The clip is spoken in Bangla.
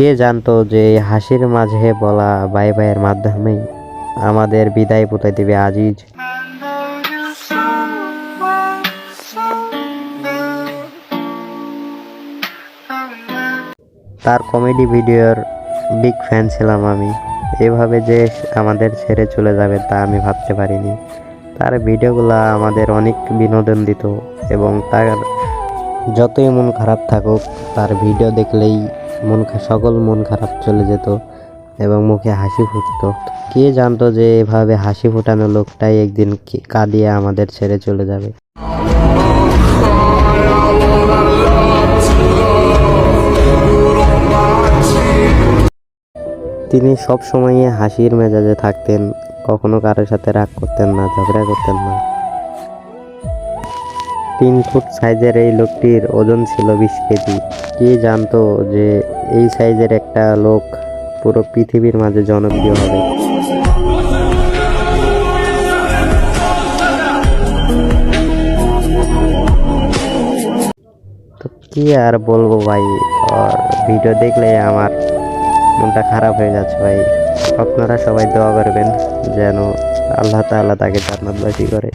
কে জানতো যে হাসির মাঝে বলা বাই বাইয়ের মাধ্যমেই আমাদের বিদায় পুঁতে দিবে আজিজ? তার কমেডি ভিডিওর বিগ ফ্যান ছিলাম আমি। এভাবে যে আমাদের ছেড়ে চলে যাবে তা আমি ভাবতে পারিনি। তার ভিডিওগুলো আমাদের অনেক বিনোদন দিত এবং তার যতই মন খারাপ থাকুক, তার ভিডিও দেখলেই মন সকল মন খারাপ চলে যেত এবং মুখে হাসি ফুটতো। কে জানতো যে এভাবে হাসি ফোটানো লোকটাই একদিন কাঁদিয়ে আমাদের ছেড়ে চলে যাবে? তিনি সব সময়ই হাসির মেজাজে থাকতেন, কখনো কারোর সাথে রাগ করতেন না, ঝগড়া করতেন না। তিন ফুট সাইজের এই লোকটির ওজন ছিল বিশ কেজি। কে জানতো যে এই সাইজের একটা লোক পুরো পৃথিবীর মাঝে জনপ্রিয় হবে? তো কি আর বলব ভাই ভিডিও দেখলে আমার মনটা খারাপ হয়ে যাচ্ছে ভাই। আপনারা সবাই দোয়া করবেন যেন আল্লাহ তাআলা তাকে জান্নাতবাসী করে।